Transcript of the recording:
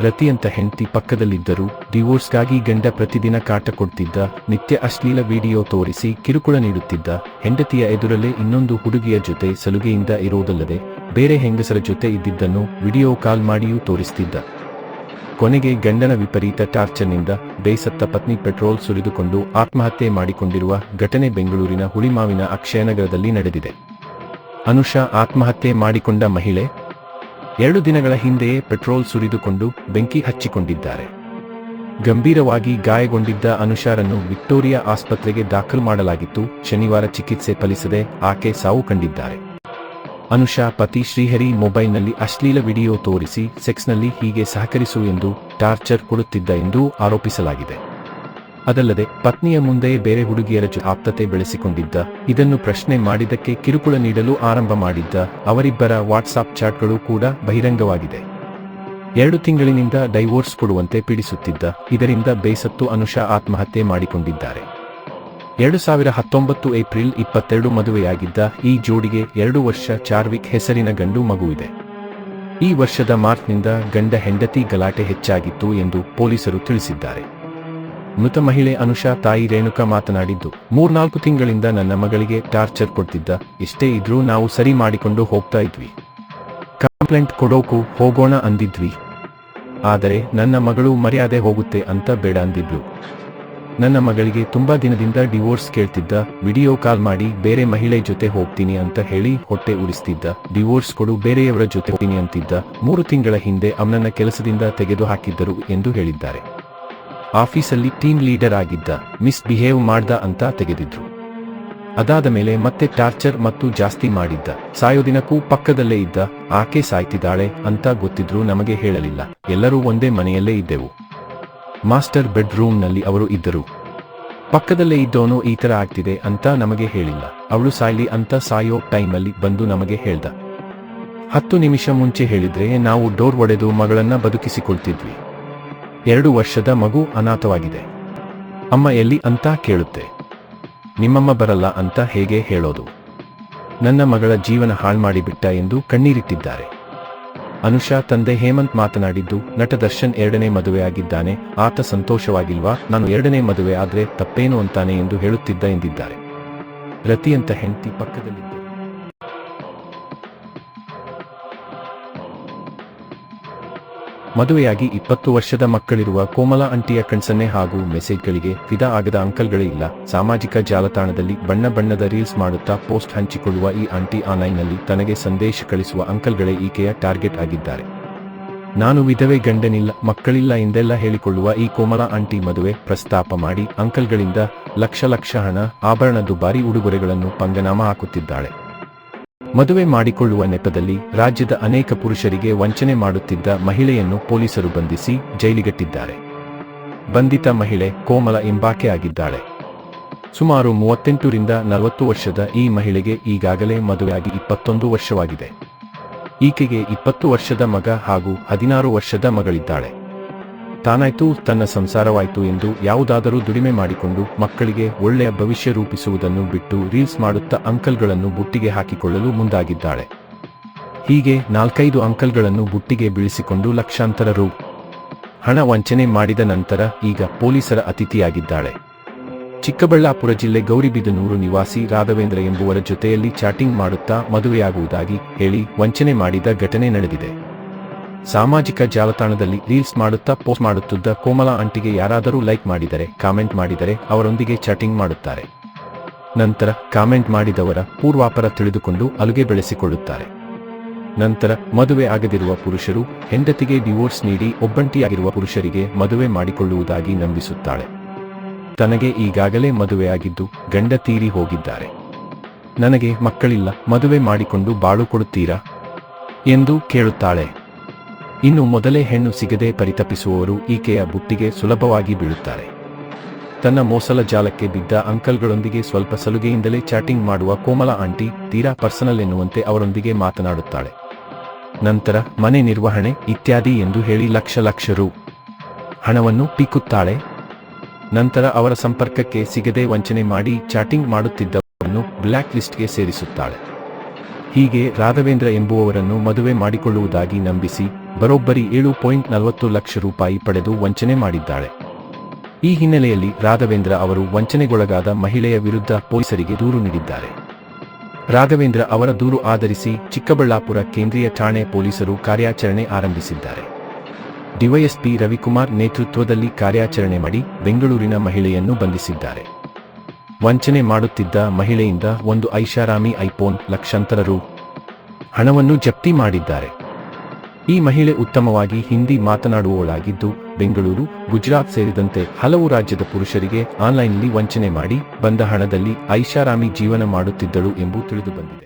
ರತಿ ಅಂತ ಹೆಂಡತಿ ಪಕ್ಕದಲ್ಲಿದ್ದರು ಡಿವೋರ್ಸ್ಗಾಗಿ ಗಂಡ ಪ್ರತಿದಿನ ಕಾಟ ಕೊಡ್ತಿದ್ದ ನಿತ್ಯ ಅಶ್ಲೀಲ ವಿಡಿಯೋ ತೋರಿಸಿ ಕಿರುಕುಳ ನೀಡುತ್ತಿದ್ದ ಹೆಂಡತಿಯ ಎದುರಲ್ಲೇ ಇನ್ನೊಂದು ಹುಡುಗಿಯ ಜೊತೆ ಸಲುಗೆಯಿಂದ ಇರೋದಲ್ಲದೆ ಬೇರೆ ಹೆಂಗಸರ ಜೊತೆ ಇದ್ದಿದ್ದನ್ನು ವಿಡಿಯೋ ಕಾಲ್ ಮಾಡಿಯೂ ತೋರಿಸ್ತಿದ್ದ. ಕೊನೆಗೆ ಗಂಡನ ವಿಪರೀತ ಟಾರ್ಚರ್ನಿಂದ ಬೇಸತ್ತ ಪತ್ನಿ ಪೆಟ್ರೋಲ್ ಸುರಿದುಕೊಂಡು ಆತ್ಮಹತ್ಯೆ ಮಾಡಿಕೊಂಡಿರುವ ಘಟನೆ ಬೆಂಗಳೂರಿನ ಹುಳಿಮಾವಿನ ಅಕ್ಷಯನಗರದಲ್ಲಿ ನಡೆದಿದೆ. ಅನುಷಾ ಆತ್ಮಹತ್ಯೆ ಮಾಡಿಕೊಂಡ ಮಹಿಳೆ ಎರಡು ದಿನಗಳ ಹಿಂದೆಯೇ ಪೆಟ್ರೋಲ್ ಸುರಿದುಕೊಂಡು ಬೆಂಕಿ ಹಚ್ಚಿಕೊಂಡಿದ್ದಾರೆ. ಗಂಭೀರವಾಗಿ ಗಾಯಗೊಂಡಿದ್ದ ಅನುಷಾರನ್ನು ವಿಕ್ಟೋರಿಯಾ ಆಸ್ಪತ್ರೆಗೆ ದಾಖಲು ಮಾಡಲಾಗಿತ್ತು. ಶನಿವಾರ ಚಿಕಿತ್ಸೆ ಫಲಿಸದೆ ಆಕೆ ಸಾವು ಕಂಡಿದ್ದಾರೆ. ಅನುಷಾ ಪತಿ ಶ್ರೀಹರಿ ಮೊಬೈಲ್ನಲ್ಲಿ ಅಶ್ಲೀಲ ವಿಡಿಯೋ ತೋರಿಸಿ ಸೆಕ್ಸ್ನಲ್ಲಿ ಹೀಗೆ ಸಹಕರಿಸು ಎಂದು ಟಾರ್ಚರ್ ಕೊಡುತ್ತಿದ್ದ ಎಂದು ಆರೋಪಿಸಲಾಗಿದೆ. ಅದಲ್ಲದೆ ಪತ್ನಿಯ ಮುಂದೆಯೇ ಬೇರೆ ಹುಡುಗಿಯರ ಜೊತೆ ಆಪ್ತತೆ ಬೆಳೆಸಿಕೊಂಡಿದ್ದ, ಇದನ್ನು ಪ್ರಶ್ನೆ ಮಾಡಿದ್ದಕ್ಕೆ ಕಿರುಕುಳ ನೀಡಲು ಆರಂಭ ಮಾಡಿದ್ದ ಅವರಿಬ್ಬರ ವಾಟ್ಸಾಪ್ ಚಾಟ್ಗಳು ಕೂಡ ಬಹಿರಂಗವಾಗಿದೆ. ಎರಡು ತಿಂಗಳಿನಿಂದ ಡೈವೋರ್ಸ್ ಕೊಡುವಂತೆ ಪೀಡಿಸುತ್ತಿದ್ದ, ಇದರಿಂದ ಬೇಸತ್ತು ಅನುಷಾ ಆತ್ಮಹತ್ಯೆ ಮಾಡಿಕೊಂಡಿದ್ದಾರೆ. ಎರಡು ಸಾವಿರ ಹತ್ತೊಂಬತ್ತು ಏಪ್ರಿಲ್ ಇಪ್ಪತ್ತೆರಡು ಮದುವೆಯಾಗಿದ್ದ ಈ ಜೋಡಿಗೆ ಎರಡು ವರ್ಷ ಚಾರ್ವಿಕ್ ಹೆಸರಿನ ಗಂಡು ಮಗುವಿದೆ. ಈ ವರ್ಷದ ಮಾರ್ಚ್ನಿಂದ ಗಂಡ ಹೆಂಡತಿ ಗಲಾಟೆ ಹೆಚ್ಚಾಗಿತ್ತು ಎಂದು ಪೊಲೀಸರು ತಿಳಿಸಿದ್ದಾರೆ. ಮೃತ ಮಹಿಳೆ ಅನುಷಾ ತಾಯಿ ರೇಣುಕಾ ಮಾತನಾಡಿದ್ದು, ಮೂರ್ನಾಲ್ಕು ತಿಂಗಳಿಂದ ನನ್ನ ಮಗಳಿಗೆ ಟಾರ್ಚರ್ ಕೊಡ್ತಿದ್ದ, ಇಷ್ಟೇ ಇದ್ರೂ ನಾವು ಸರಿ ಮಾಡಿಕೊಂಡು ಹೋಗ್ತಾ ಇದ್ವಿ. ಕಂಪ್ಲೇಂಟ್ ಕೊಡೋಕು ಹೋಗೋಣ ಅಂದಿದ್ವಿ. ಆದರೆ ನನ್ನ ಮಗಳು ಮರ್ಯಾದೆ ಹೋಗುತ್ತೆ ಅಂತ ಬೇಡ ಅಂದಿದ್ಲು. ನನ್ನ ಮಗಳಿಗೆ ತುಂಬಾ ದಿನದಿಂದ ಡಿವೋರ್ಸ್ ಕೇಳ್ತಿದ್ದ, ವಿಡಿಯೋ ಕಾಲ್ ಮಾಡಿ ಬೇರೆ ಮಹಿಳೆ ಜೊತೆ ಹೋಗ್ತೀನಿ ಅಂತ ಹೇಳಿ ಹೊಟ್ಟೆ ಉರಿಸ್ತಿದ್ದ, ಡಿವೋರ್ಸ್ ಕೊಡು ಬೇರೆಯವರ ಜೊತೆ ಹೋಗ್ತೀನಿ ಅಂತಿದ್ದ, ಮೂರು ತಿಂಗಳ ಹಿಂದೆ ಅವನನ್ನ ಕೆಲಸದಿಂದ ತೆಗೆದು ಹಾಕಿದ್ದರು ಎಂದು ಹೇಳಿದ್ದಾರೆ. ಆಫೀಸಲ್ಲಿ ಟೀಮ್ ಲೀಡರ್ ಆಗಿದ್ದ ಮಿಸ್ ಬಿಹೇವ್ ಮಾಡ್ದ ಅಂತ ತೆಗೆದಿದ್ರು. ಅದಾದ ಮೇಲೆ ಮತ್ತೆ ಟಾರ್ಚರ್ ಮತ್ತು ಜಾಸ್ತಿ ಮಾಡಿದ್ದ. ಸಾಯೋದಿನಕ್ಕೂ ಪಕ್ಕದಲ್ಲೇ ಇದ್ದ, ಆಕೆ ಸಾಯ್ತಿದ್ದಾಳೆ ಅಂತ ಗೊತ್ತಿದ್ರೂ ನಮಗೆ ಹೇಳಲಿಲ್ಲ. ಎಲ್ಲರೂ ಒಂದೇ ಮನೆಯಲ್ಲೇ ಇದ್ದೆವು. ಮಾಸ್ಟರ್ ಬೆಡ್ರೂಮ್ನಲ್ಲಿ ಅವರು ಇದ್ದರು. ಪಕ್ಕದಲ್ಲೇ ಇದ್ದವನು ಈ ಥರ ಆಗ್ತಿದೆ ಅಂತ ನಮಗೆ ಹೇಳಿಲ್ಲ. ಅವಳು ಸಾಯ್ಲಿ ಅಂತ ಸಾಯೋ ಟೈಮಲ್ಲಿ ಬಂದು ನಮಗೆ ಹೇಳ್ದ. ಹತ್ತು ನಿಮಿಷ ಮುಂಚೆ ಹೇಳಿದ್ರೆ ನಾವು ಡೋರ್ ಒಡೆದು ಮಗಳನ್ನ ಬದುಕಿಸಿಕೊಳ್ತಿದ್ವಿ. ಎರಡು ವರ್ಷದ ಮಗು ಅನಾಥವಾಗಿದೆ. ಅಮ್ಮ ಎಲ್ಲಿ ಅಂತ ಕೇಳುತ್ತೆ. ನಿಮ್ಮಮ್ಮ ಬರಲ್ಲ ಅಂತ ಹೇಗೆ ಹೇಳೋದು. ನನ್ನ ಮಗಳ ಜೀವನ ಹಾಳು ಮಾಡಿಬಿಟ್ಟ ಎಂದು ಕಣ್ಣೀರಿಟ್ಟಿದ್ದಾರೆ. ಅನುಷಾ ತಂದೆ ಹೇಮಂತ್ ಮಾತನಾಡಿದ್ದು, ನಟ ದರ್ಶನ್ ಎರಡನೇ ಮದುವೆಯಾಗಿದ್ದಾನೆ ಆತ ಸಂತೋಷವಾಗಿಲ್ವಾ? ನಾನು ಎರಡನೇ ಮದುವೆ ಆದ್ರೆ ತಪ್ಪೇನು ಅಂತಾನೆ ಎಂದು ಹೇಳುತ್ತಿದ್ದ ಎಂದಿದ್ದಾರೆ. ರತಿ ಅಂತ ಹೆಂಡತಿ ಪಕ್ಕದಲ್ಲಿದ್ದರು ಮದುವೆಯಾಗಿ ಇಪ್ಪತ್ತು ವರ್ಷದ ಮಕ್ಕಳಿರುವ ಕೋಮಲ ಅಂಟಿಯ ಕಣ್ಸನ್ನೆ ಹಾಗೂ ಮೆಸೇಜ್ಗಳಿಗೆ ಫಿದಾ ಆಗದ ಅಂಕಲ್ಗಳೇ ಇಲ್ಲ. ಸಾಮಾಜಿಕ ಜಾಲತಾಣದಲ್ಲಿ ಬಣ್ಣ ಬಣ್ಣದ ರೀಲ್ಸ್ ಮಾಡುತ್ತಾ ಪೋಸ್ಟ್ ಹಂಚಿಕೊಳ್ಳುವ ಈ ಆಂಟಿ ಆನ್ಲೈನ್ನಲ್ಲಿ ತನಗೆ ಸಂದೇಶ ಕಳಿಸುವ ಅಂಕಲ್ಗಳೇ ಈಕೆಯ ಟಾರ್ಗೆಟ್ ಆಗಿದ್ದಾರೆ. ನಾನು ವಿಧವೆ ಗಂಡನಿಲ್ಲ, ಮಕ್ಕಳಿಲ್ಲ ಎಂದೆಲ್ಲ ಹೇಳಿಕೊಳ್ಳುವ ಈ ಕೋಮಲ ಆಂಟಿ ಮದುವೆ ಪ್ರಸ್ತಾಪ ಮಾಡಿ ಅಂಕಲ್ಗಳಿಂದ ಲಕ್ಷ ಲಕ್ಷ ಹಣ, ಆಭರಣ ದುಬಾರಿ ಉಡುಗೊರೆಗಳನ್ನು ಪಂಗನಾಮ ಹಾಕುತ್ತಿದ್ದಾಳೆ. ಮದುವೆ ಮಾಡಿಕೊಳ್ಳುವ ನೆಪದಲ್ಲಿ ರಾಜ್ಯದ ಅನೇಕ ಪುರುಷರಿಗೆ ವಂಚನೆ ಮಾಡುತ್ತಿದ್ದ ಮಹಿಳೆಯನ್ನು ಪೊಲೀಸರು ಬಂಧಿಸಿ ಜೈಲಿಗಟ್ಟಿದ್ದಾರೆ. ಬಂಧಿತ ಮಹಿಳೆ ಕೋಮಲ ಎಂಬಾಕೆ ಆಗಿದ್ದಾಳೆ. ಸುಮಾರು ಮೂವತ್ತೆಂಟರಿಂದ ನಲವತ್ತು ವರ್ಷದ ಈ ಮಹಿಳೆಗೆ ಈಗಾಗಲೇ ಮದುವೆಯಾಗಿ ಇಪ್ಪತ್ತೊಂದು ವರ್ಷವಾಗಿದೆ. ಈಕೆಗೆ ಇಪ್ಪತ್ತು ವರ್ಷದ ಮಗ ಹಾಗೂ ಹದಿನಾರು ವರ್ಷದ ಮಗಳಿದ್ದಾಳೆ. ತಾನಾಯ್ತು, ತನ್ನ ಸಂಸಾರವಾಯ್ತು ಎಂದು ಯಾವುದಾದರೂ ದುಡಿಮೆ ಮಾಡಿಕೊಂಡು ಮಕ್ಕಳಿಗೆ ಒಳ್ಳೆಯ ಭವಿಷ್ಯ ರೂಪಿಸುವುದನ್ನು ಬಿಟ್ಟು ರೀಲ್ಸ್ ಮಾಡುತ್ತಾ ಅಂಕಲ್ಗಳನ್ನು ಬುಟ್ಟಿಗೆ ಹಾಕಿಕೊಳ್ಳಲು ಮುಂದಾಗಿದ್ದಾಳೆ. ಹೀಗೆ ನಾಲ್ಕೈದು ಅಂಕಲ್ಗಳನ್ನು ಬುಟ್ಟಿಗೆ ಬೀಳಿಸಿಕೊಂಡು ಲಕ್ಷಾಂತರ ರೂ. ಹಣ ವಂಚನೆ ಮಾಡಿದ ನಂತರ ಈಗ ಪೊಲೀಸರ ಅತಿಥಿಯಾಗಿದ್ದಾಳೆ. ಚಿಕ್ಕಬಳ್ಳಾಪುರ ಜಿಲ್ಲೆ ಗೌರಿಬಿದನೂರು ನಿವಾಸಿ ರಾಘವೇಂದ್ರ ಎಂಬುವರ ಜೊತೆಯಲ್ಲಿ ಚಾಟಿಂಗ್ ಮಾಡುತ್ತಾ ಮದುವೆಯಾಗುವುದಾಗಿ ಹೇಳಿ ವಂಚನೆ ಮಾಡಿದ ಘಟನೆ ನಡೆದಿದೆ. ಸಾಮಾಜಿಕ ಜಾಲತಾಣದಲ್ಲಿ ರೀಲ್ಸ್ ಮಾಡುತ್ತಾ ಪೋಸ್ಟ್ ಮಾಡುತ್ತಿದ್ದ ಕೋಮಲಾ ಅಂಟಿಗೆ ಯಾರಾದರೂ ಲೈಕ್ ಮಾಡಿದರೆ, ಕಾಮೆಂಟ್ ಮಾಡಿದರೆ ಅವರೊಂದಿಗೆ ಚಾಟಿಂಗ್ ಮಾಡುತ್ತಾರೆ. ನಂತರ ಕಾಮೆಂಟ್ ಮಾಡಿದವರ ಪೂರ್ವಾಪರ ತಿಳಿದುಕೊಂಡು ಅಲುಗೆ ಬೆಳೆಸಿಕೊಳ್ಳುತ್ತಾರೆ. ನಂತರ ಮದುವೆ ಆಗದಿರುವ ಪುರುಷರು ಹೆಂಡತಿಗೆ ಡಿವೋರ್ಸ್ ನೀಡಿ ಒಬ್ಬಂಟಿಯಾಗಿರುವ ಪುರುಷರಿಗೆ ಮದುವೆ ಮಾಡಿಕೊಳ್ಳುವುದಾಗಿ ನಂಬಿಸುತ್ತಾಳೆ. ತನಗೆ ಈಗಾಗಲೇ ಮದುವೆಯಾಗಿದ್ದು ಗಂಡ ತೀರಿ ಹೋಗಿದ್ದಾರೆ. ನನಗೆ ಮಕ್ಕಳಿಲ್ಲ, ಮದುವೆ ಮಾಡಿಕೊಂಡು ಬಾಳು ಕೊಡುತ್ತೀರಾ? ಎಂದು ಕೇಳುತ್ತಾಳೆ. ಇನ್ನು ಮೊದಲೇ ಹೆಣ್ಣು ಸಿಗದೆ ಪರಿತಪಿಸುವವರು ಈಕೆಯ ಬುಟ್ಟಿಗೆ ಸುಲಭವಾಗಿ ಬೀಳುತ್ತಾರೆ. ತನ್ನ ಮೋಸಲ ಜಾಲಕ್ಕೆ ಬಿದ್ದ ಅಂಕಲ್ಗಳೊಂದಿಗೆ ಸ್ವಲ್ಪ ಸಲುಗೆಯಿಂದಲೇ ಚಾಟಿಂಗ್ ಮಾಡುವ ಕೋಮಲ ಆಂಟಿ ತೀರಾ ಪರ್ಸನಲ್ ಎನ್ನುವಂತೆ ಅವರೊಂದಿಗೆ ಮಾತನಾಡುತ್ತಾಳೆ. ನಂತರ, ಮನೆ ನಿರ್ವಹಣೆ ಇತ್ಯಾದಿ ಎಂದು ಹೇಳಿ ಲಕ್ಷ ಲಕ್ಷ ರು ಹಣವನ್ನು ಪೀಕುತ್ತಾಳೆ. ನಂತರ ಅವರ ಸಂಪರ್ಕಕ್ಕೆ ಸಿಗದೆ ವಂಚನೆ ಮಾಡಿ ಚಾಟಿಂಗ್ ಮಾಡುತ್ತಿದ್ದವರನ್ನು ಬ್ಲ್ಯಾಕ್ ಲಿಸ್ಟ್ಗೆ ಸೇರಿಸುತ್ತಾಳೆ. ಹೀಗೆ ರಾಘವೇಂದ್ರ ಎಂಬುವವರನ್ನು ಮದುವೆ ಮಾಡಿಕೊಳ್ಳುವುದಾಗಿ ನಂಬಿಸಿ ಬರೋಬ್ಬರಿ ಏಳು ಪಾಯಿಂಟ್ ನಲವತ್ತು ಲಕ್ಷ ರೂಪಾಯಿ ಪಡೆದು ವಂಚನೆ ಮಾಡಿದ್ದಾಳೆ. ಈ ಹಿನ್ನೆಲೆಯಲ್ಲಿ ರಾಘವೇಂದ್ರ ಅವರು ವಂಚನೆಗೊಳಗಾದ ಮಹಿಳೆಯ ವಿರುದ್ಧ ಪೊಲೀಸರಿಗೆ ದೂರು ನೀಡಿದ್ದಾರೆ. ರಾಘವೇಂದ್ರ ಅವರ ದೂರು ಆಧರಿಸಿ ಚಿಕ್ಕಬಳ್ಳಾಪುರ ಕೇಂದ್ರೀಯ ಠಾಣೆ ಪೊಲೀಸರು ಕಾರ್ಯಾಚರಣೆ ಆರಂಭಿಸಿದ್ದಾರೆ. ಡಿವೈಎಸ್ಪಿ ರವಿಕುಮಾರ್ ನೇತೃತ್ವದಲ್ಲಿ ಕಾರ್ಯಾಚರಣೆ ಮಾಡಿ ಬೆಂಗಳೂರಿನ ಮಹಿಳೆಯನ್ನು ಬಂಧಿಸಿದ್ದಾರೆ. ವಂಚನೆ ಮಾಡುತ್ತಿದ್ದ ಮಹಿಳೆಯಿಂದ ಒಂದು ಐಷಾರಾಮಿ ಐಫೋನ್ ಲಕ್ಷಾಂತರ ರು ಹಣವನ್ನು ಜಪ್ತಿ ಮಾಡಿದ್ದಾರೆ. ಈ ಮಹಿಳೆ ಉತ್ತಮವಾಗಿ ಹಿಂದಿ ಮಾತನಾಡುವವಳಾಗಿದ್ದು, ಬೆಂಗಳೂರು, ಗುಜರಾತ್ ಸೇರಿದಂತೆ ಹಲವು ರಾಜ್ಯದ ಪುರುಷರಿಗೆ ಆನ್ಲೈನ್ನಲ್ಲಿ ವಂಚನೆ ಮಾಡಿ ಬಂದ ಹಣದಲ್ಲಿ ಐಷಾರಾಮಿ ಜೀವನ ಮಾಡುತ್ತಿದ್ದಳು ಎಂಬುದು ತಿಳಿದುಬಂದಿದೆ